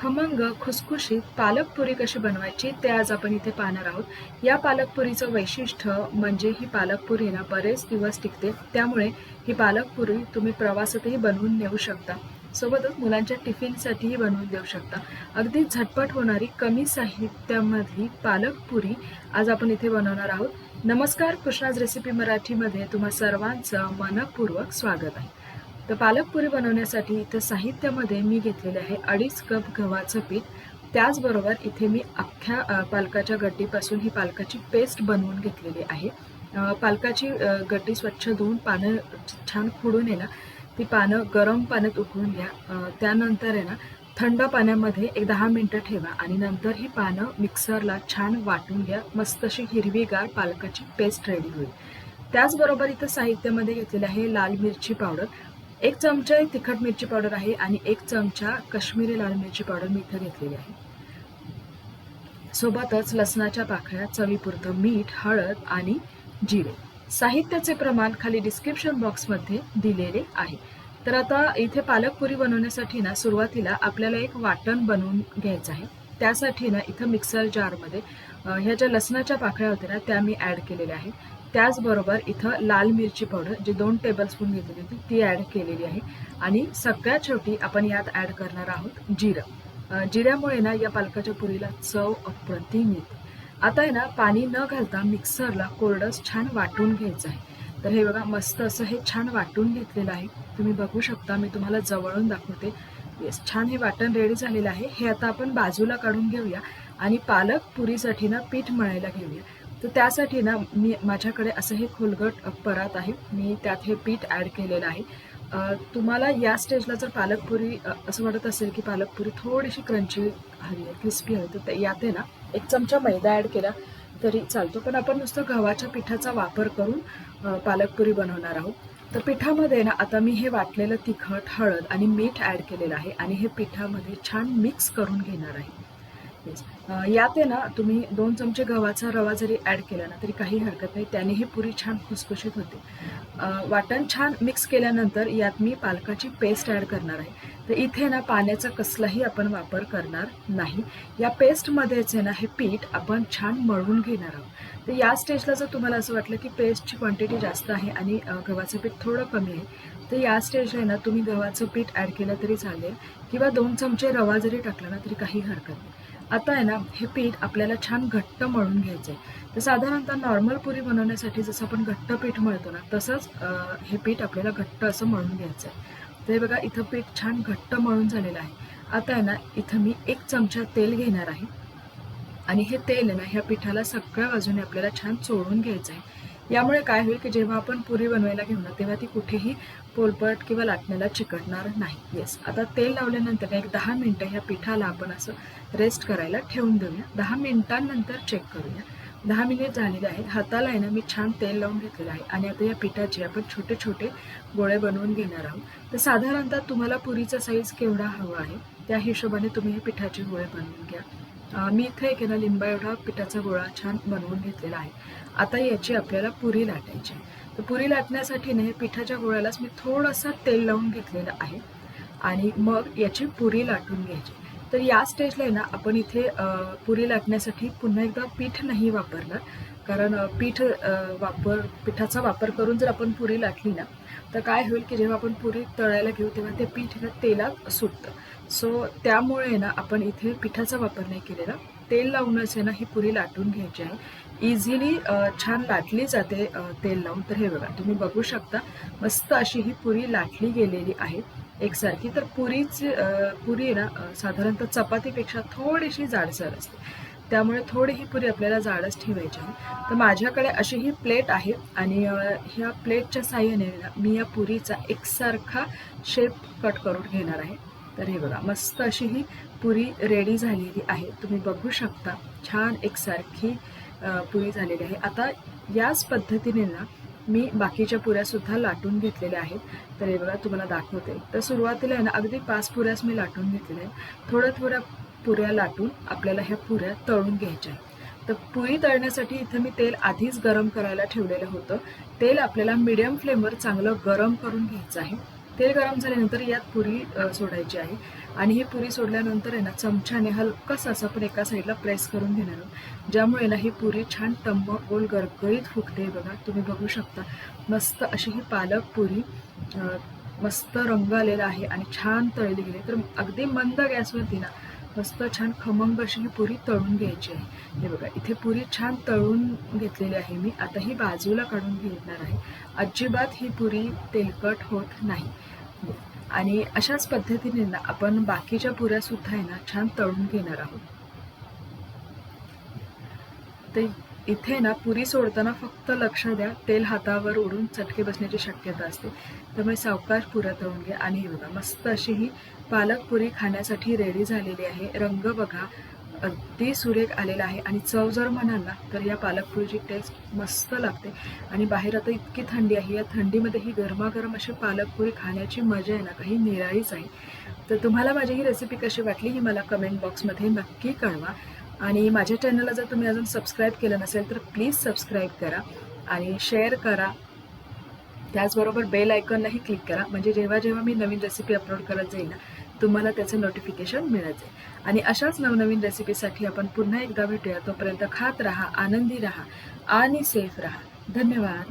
खमंग खुसखुशीत पालकपुरी कशी बनवायची ते आज आपण इथे पाहणार आहोत. या पालकपुरीचं वैशिष्ट्य म्हणजे ही पालकपुरी ना बरेच दिवस टिकते. त्यामुळे ही पालकपुरी तुम्ही प्रवासातही बनवून नेऊ शकता. सोबतच मुलांच्या टिफिनसाठीही बनवून देऊ शकता. अगदी झटपट होणारी कमी साहित्यामधली पालकपुरी आज आपण इथे बनवणार आहोत. नमस्कार कृष्णाज रेसिपी मराठीमध्ये तुम्हा सर्वांचं मनपूर्वक स्वागत आहे. तर पालकपुरी बनवण्यासाठी इथं साहित्यामध्ये मी घेतलेले आहे अडीच कप गव्हाचं पीठ. त्याचबरोबर इथे मी अख्ख्या पालकाच्या गड्डीपासून ही पालकाची पेस्ट बनवून घेतलेली आहे. पालकाची गड्डी स्वच्छ धुवून पानं छान खुडून आहे ना ती पानं गरम पाण्यात उकळून घ्या. त्यानंतर आहे ना थंड पाण्यामध्ये एक दहा मिनटं ठेवा आणि नंतर ही पानं मिक्सरला छान वाटून घ्या. मस्त अशी हिरवीगार पालकाची पेस्ट रेडी होईल. त्याचबरोबर इथं साहित्यामध्ये घेतलेलं आहे लाल मिरची पावडर. एक चमचा तिखट मिरची पावडर आहे आणि एक चमचा कश्मीरी लाल मिरची पावडर मी इथं घेतलेली आहे. सोबतच लसणाच्या पाकळ्या चवीपुरतं मीठ हळद आणि जिरे. साहित्याचे प्रमाण खाली डिस्क्रिप्शन बॉक्समध्ये दिलेले आहे. तर आता इथे पालकपुरी बनवण्यासाठी ना सुरुवातीला आपल्याला एक वाटण बनवून घ्यायचं आहे. त्यासाठी ना इथं मिक्सर जारमध्ये ह्या ज्या लसणाच्या पाकळ्या होत्या ना त्या मी ॲड केलेल्या आहेत. त्याचबरोबर इथं लाल मिरची पावडर जी दोन टेबलस्पून घेतलेली होती ती ॲड केलेली आहे. आणि सगळ्यात शेवटी आपण यात ॲड करणार आहोत जिरं. जिऱ्यामुळे ना या पालकाच्या पुरीला चव अप्रतिम येते. आता आहे ना पाणी न घालता मिक्सरला कोरडंच छान वाटून घ्यायचं आहे. तर हे बघा मस्त असं हे छान वाटून घेतलेलं आहे. तुम्ही बघू शकता मी तुम्हाला जवळून दाखवते. येस छान हे वाटण रेडी झालेलं आहे. हे आता आपण बाजूला काढून घेऊया आणि पालक पुरीसाठी ना पीठ मळायला घेऊया. तर त्यासाठी ना मी माझ्याकडे असं हे खोलगट परात आहे. मी त्यात हे पीठ ॲड केलेलं आहे. तुम्हाला या स्टेजला जर पालकपुरी असं वाटत असेल की पालकपुरी थोडीशी क्रंची हवी आहे क्रिस्पी हवी तर यात आहे ना एक चमचा मैदा ॲड केला तरी चालतो. पण आपण नुसतं गव्हाच्या पिठाचा वापर करून पालकपुरी बनवणार आहोत. तर पिठामध्ये ना आता मी हे वाटलेलं तिखट हळद आणि मीठ ॲड केलेलं आहे आणि हे पिठामध्ये छान मिक्स करून घेणार आहे. Yes. यात आहे ना तुम्ही दोन चमचे गव्हाचा रवा जरी ॲड केला ना तरी काही हरकत नाही. त्यानेही पुरी छान खुसखुशीत होते. वाटण छान मिक्स केल्यानंतर यात मी पालकाची पेस्ट ॲड करणार आहे. तर इथे ना पाण्याचा कसलाही आपण वापर करणार नाही. या पेस्टमध्येच आहे ना हे पीठ आपण छान मळून घेणार आहोत. तर या स्टेजला जर तुम्हाला असं वाटलं की पेस्टची क्वांटिटी जास्त आहे आणि गव्हाचं पीठ थोडं कमी आहे तर या स्टेजला आहे ना तुम्ही गव्हाचं पीठ ॲड केलं तरी चालेल. किंवा दोन चमचे रवा जरी टाकला ना तरी काही हरकत नाही. आता आहे ना हे पीठ आपल्याला छान घट्ट मळून घ्यायचं आहे तर साधारणतः नॉर्मल पुरी बनवण्यासाठी जसं आपण घट्ट पीठ मळतो ना तसंच हे पीठ आपल्याला घट्ट असं मळून घ्यायचं आहे तर हे बघा इथं पीठ छान घट्ट मळून झालेलं आहे. आता आहे ना इथं मी एक चमचा तेल घेणार आहे. आणि हे तेल आहे ना ह्या पिठाला सगळ्या बाजूने आपल्याला छान चोळून घ्यायचं आहे यामुळे काय होईल की जेव्हा आपण पुरी बनवायला घेऊ ना तेव्हा ती कुठेही पोलपट किंवा लाटण्याला चिकटणार नाही. येस आता तेल लावल्यानंतर एक दहा मिनटं ह्या पिठाला आपण असं रेस्ट करायला ठेवून देऊया. दहा मिनिटांनंतर चेक करूया. दहा मिनिट झालेले आहेत. हाताला आहे ना मी छान तेल लावून घेतलेलं आहे. आणि आता या पिठाचे आपण छोटे छोटे गोळे बनवून घेणार आहोत. तर साधारणतः तुम्हाला पुरीचा साईज केवढा हवा आहे त्या हिशोबाने तुम्ही हे पिठाचे गोळे बनवून घ्या. मी इथे एक आहे ना लिंबा एवढा पिठाचा गोळा छान बनवून घेतलेला आहे. आता याची आपल्याला पुरी लाटायची तर पुरी लाटण्यासाठी ना हे पिठाच्या गोळ्यालाच मी थोडंसं तेल लावून घेतलेलं आहे आणि मग याची पुरी लाटून घ्यायची. तर या स्टेजला आहे ना आपण इथे पुरी लाटण्यासाठी पुन्हा एकदा पीठ नाही वापरणार. कारण पीठ वापर पिठाचा वापर करून जर आपण पुरी लाटली ना तर काय होईल की जेव्हा आपण पुरी तळायला घेऊ तेव्हा ते पीठ ना तेलात सुटतं. सो त्यामुळे आहे ना आपण इथे पिठाचा वापर नाही केलेला. तेल लावूनच आहे ना ही पुरी लाटून घ्यायची आहे. इझिली छान लाटली जाते तेल लावून. तर हे बघा तुम्ही बघू शकता मस्त अशी ही पुरी लाटली गेलेली आहे. एकसारखी तर पुरीची पुरी आहे ना साधारणतः चपातीपेक्षा थोडीशी जाडसर असते. त्यामुळे थोडी ही पुरी आपल्याला जाडच ठेवायची आहे. तर माझ्याकडे अशी ही प्लेट आहे आणि ह्या प्लेटच्या साह्याने ना मी या पुरीचा एकसारखा शेप कट करून घेणार आहे. तर हे बघा मस्त अशी ही पुरी रेडी झालेली आहे. तुम्ही बघू शकता छान एकसारखी पुरी झालेली आहे. आता याच पद्धतीने ना मी बाकीच्या पुऱ्यासुद्धा लाटून घेतलेल्या आहेत. तर हे बघा तुम्हाला दाखवते. तर सुरुवातीला आहे ना अगदी पाच पुऱ्याच मी लाटून घेतलेल्या आहेत. थोड्या थोड्या पुऱ्या लाटून आपल्याला ह्या पुऱ्या तळून घ्यायच्या आहेत. तर पुरी तळण्यासाठी इथं मी तेल आधीच गरम करायला ठेवलेलं होतं. तेल आपल्याला मिडियम फ्लेमवर चांगलं गरम करून घ्यायचं आहे. तेल गरम झाल्यानंतर यात पुरी सोडायची आहे. आणि ही पुरी सोडल्यानंतर आहे ना चमच्याने हलकासा असं आपण एका साईडला प्रेस करून घेणार आहोत. ज्यामुळे ना ही पुरी छान टम्म गोल गरगळीत फुगते बघा. तुम्ही बघू शकता. मस्त अशी ही पालक पुरी मस्त रंग आलेला आहे आणि छान तळली गेली. तर अगदी मंद गॅसवरती ना मस्त छान खमंग अशी ही पुरी तळून घ्यायची आहे. हे बघा इथे पुरी छान तळून घेतलेली आहे मी. आता ही बाजूला काढून घेणार आहे. अजिबात ही पुरी तेलकट होत नाही. आणि अशाच पद्धतीने ना आपण बाकीच्या पुऱ्यासुद्धा आहे ना छान तळून घेणार आहोत. ते इथे ना पुरी सोडताना फक्त लक्ष द्या. तेल हातावर उडून चटके बसण्याची शक्यता असते. त्यामुळे सावकाश पुरत होऊन घ्या. आणि हे बघा मस्त अशी ही पालक पुरी खाण्यासाठी रेडी झालेली आहे. रंग बघा अगदी सुरेख आलेला आहे. आणि चव जर म्हणाल ना तर या पालक पुरीची टेस्ट मस्त लागते. आणि बाहेर आता इतकी थंडी आहे. या थंडीमध्ये ही गरमागरम अशी पालक पुरी खाण्याची मजा आहे ना काही निराळीच आहे. तर तुम्हाला माझी ही रेसिपी कशी वाटली ही मला कमेंट बॉक्समध्ये नक्की कळवा. आणि माझ्या चॅनलला जर तुम्ही अजून सबस्क्राईब केलं नसेल तर प्लीज सबस्क्राईब करा आणि शेअर करा. त्याचबरोबर बेल आयकॉनलाही क्लिक करा. म्हणजे जेव्हा जेव्हा मी नवीन रेसिपी अपलोड करत जाईल ना तुम्हाला त्याचं नोटिफिकेशन मिळत जाईल. आणि अशाच नवनवीन रेसिपीसाठी आपण पुन्हा एकदा भेटूया. तोपर्यंत खात राहा आनंदी राहा आणि सेफ राहा. धन्यवाद.